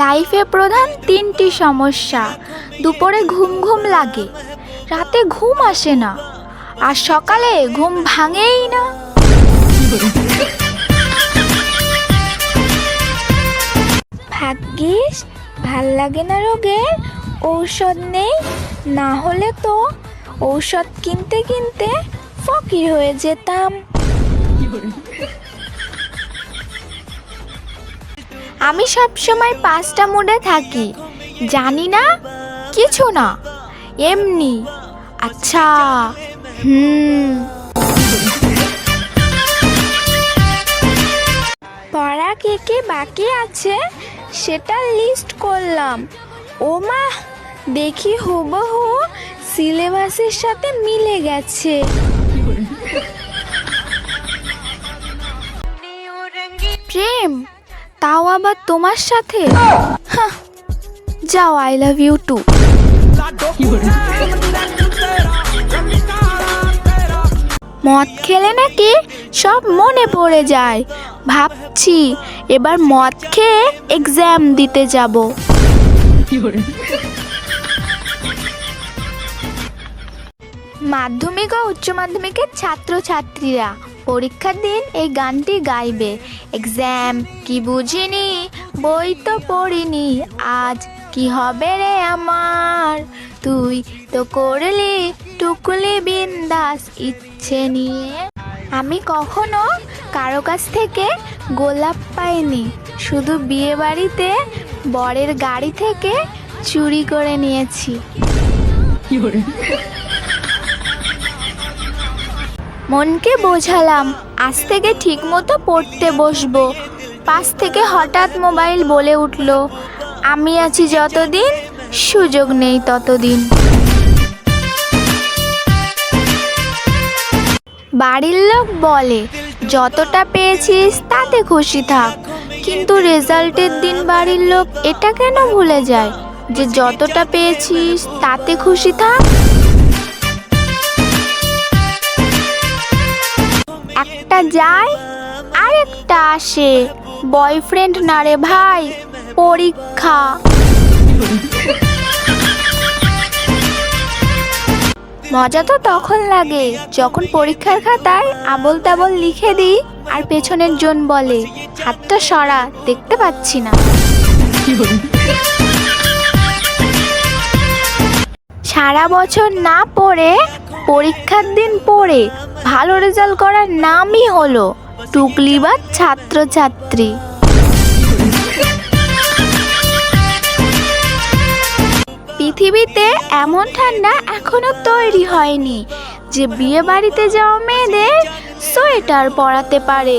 লাইফে প্রধান তিনটি সমস্যা। দুপুরে ঘুম ঘুম লাগে, রাতে ঘুম আসে না, আর সকালে ঘুম ভাঙেই না। ভাগ্যিস, ভালো লাগে না রোগের ঔষধ নেই, না হলে তো ঔষধ কিনতে কিনতে ফকির হয়ে যেতাম। আমি সব সময় পাঁচটা মুডে থাকি। জানি না, কিছু না। এমনি। আচ্ছা হুম। পড়া কে কে বাকি আছে? সেটা লিস্ট করলাম। ও মা দেখি হুবহু সিলেবাসের সাথে মিলে গেছে। প্রেম তাও আবার তোমার সাথে? যাও আই লাভ ইউ টু মদ খেলে নাকি সব মনে পড়ে যায়। ভাবছি এবার মদ খেয়ে এক্সাম দিতে যাব। মাধ্যমিক ও উচ্চ মাধ্যমিকের ছাত্রছাত্রীরা পরীক্ষার দিন এই গানটি গাইবে। এক্সাম কি বুঝিনি, বই তো পড়িনি, আজ কি হবে রে আমার? তুই তো করলি টুকলি বিন্দাস ইচ্ছে নিয়ে। আমি কখনো কারও কাছ থেকে গোলাপ পাইনি, শুধু বিয়ে বাড়িতে বরের গাড়ি থেকে চুরি করে নিয়েছি। মনকে বোঝালাম, আজ থেকে ঠিক মতো পড়তে বসবো। পাশ থেকে হঠাৎ মোবাইল বলে উঠল, আমি আছি যতদিন, সুযোগ নেই ততদিন। বাড়ির লোক বলে, যতটা পেয়েছিস তাতে খুশি থাক, কিন্তু রেজাল্টের দিন বাড়ির লোক এটা কেন ভুলে যায়? যে যতটা পেয়েছিস তাতে খুশি থাক। যায়, আরেকটা আসে। বয়ফ্রেন্ড না রে ভাই, পরীক্ষা। মজা তো তখন লাগে, যখন পরীক্ষার খাতায় আবল তাবল লিখে দিই আর পেছনের জন বলে, হাতটা সরা, দেখতে পাচ্ছি না। সারা বছর না পড়ে পরীক্ষার দিন পড়ে ভালো রেজাল্ট করার নামই হলো টুকলি বা ছাত্রছাত্রী। পৃথিবীতে এমন ঠান্ডা এখনও তৈরি হয়নি যে বিয়ে বাড়িতে যাওয়া মেয়েদের সোয়েটার পরাতে পারে।